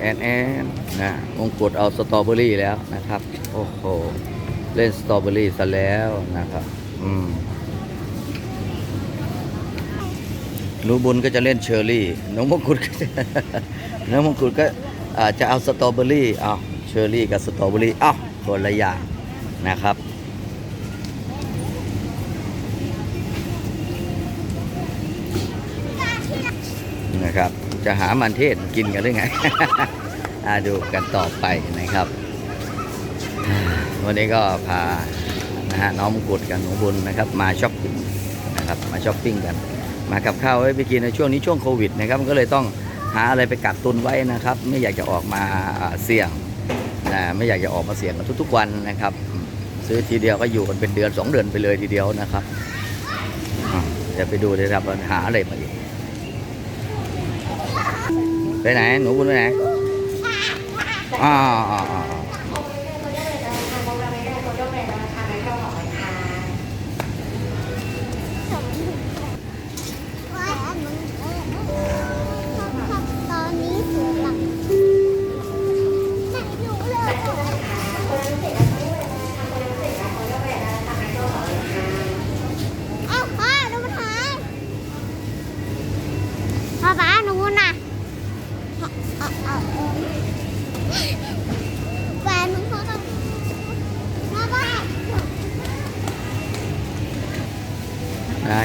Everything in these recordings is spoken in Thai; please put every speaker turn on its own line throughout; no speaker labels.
แอนแอนนะมงกุฎเอาสตรอเบอรี่แล้วนะครับ โอ้โห เล่นสตรอเบอรี่ซะแล้วนะครับ อืมหนูบุญก็จะเล่นเชอร์รี่น้องมงกุฎก็จะน้องมงกุฎก็อาจจะเอาสตรอเบอรี่เอาเชอร์รี่กับสตรอเบอรี่เอาคนละอย่างนะครับ นะครับ จะหามันเทศกินกันหรือไงอ่าดูกันต่อไปนะครับ วันนี้ก็พานะฮะน้องมงกุฎกับหนูบุญนะครับ มาช้อปปิ้งนะครับมาช้อปปิ้งกัน มากับข้าวไว้ไปกินในช่วงนี้ช่วงโควิดนะครับก็เลยต้องหาอะไรไปกักตุนไว้นะครับ ไม่อยากจะออกมาเสี่ยงนะไม่อยากจะออกมาเสี่ยงกันทุกๆวันนะครับ ซื้อทีเดียวก็อยู่กันเป็นเดือนสองเดือนไปเลยทีเดียวนะครับเดี๋ยวไปดูเลยครับหาอะไรมาอีก ไปไหนหนูบุญไปไ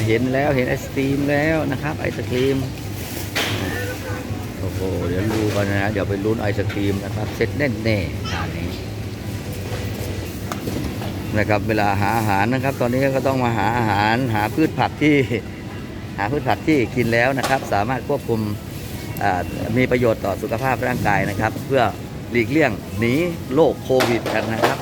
เห็
นแล้
วเห็นไอศครีมแล้วนะครับไอศครีมโอ้โหเดี๋ยวดูกันนะเดี๋ยวไปลุ้นไอศครีมนะครับเซ็ตแน่แน่ๆงานนี้นะครับเวลาหาอาหารนะครับ ตอนนี้ก็ต้องมาหาอาหารหาพืชผักที่หาพืชผักที่กินแล้วนะครับ สามารถควบคุมมีประโยชน์ต่อสุขภาพร่างกายนะครับ เพื่อหลีกเลี่ยงหนีโรคโควิดกันนะครับ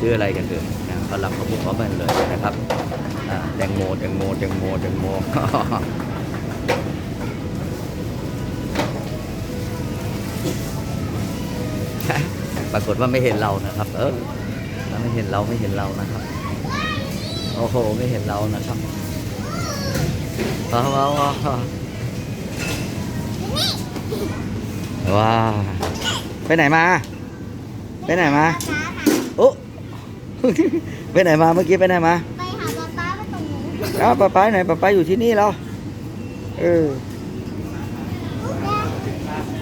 ซื้ออะไรกันเถอะนะกำลังเขาพูดพร้อมกันเลยนะครับแตงโมแตงโมแตงโมแตงโมปรากฏว่าไม่เห็นเรานะครับ เออไม่เห็นเราไม่เห็นเรานะครับโอ้โหไม่เห็นเรานะครับว้าวว้าวว้าว้าไปไหนมา ไปไหนมา ไปไหนมาเมื่อกี้ไปไหนมา
ไปหาป๊าป๊าไปตรงนู้น
อ้าวป้าป้าไหนป้าป้าอยู่ที่นี่แล้ว เออ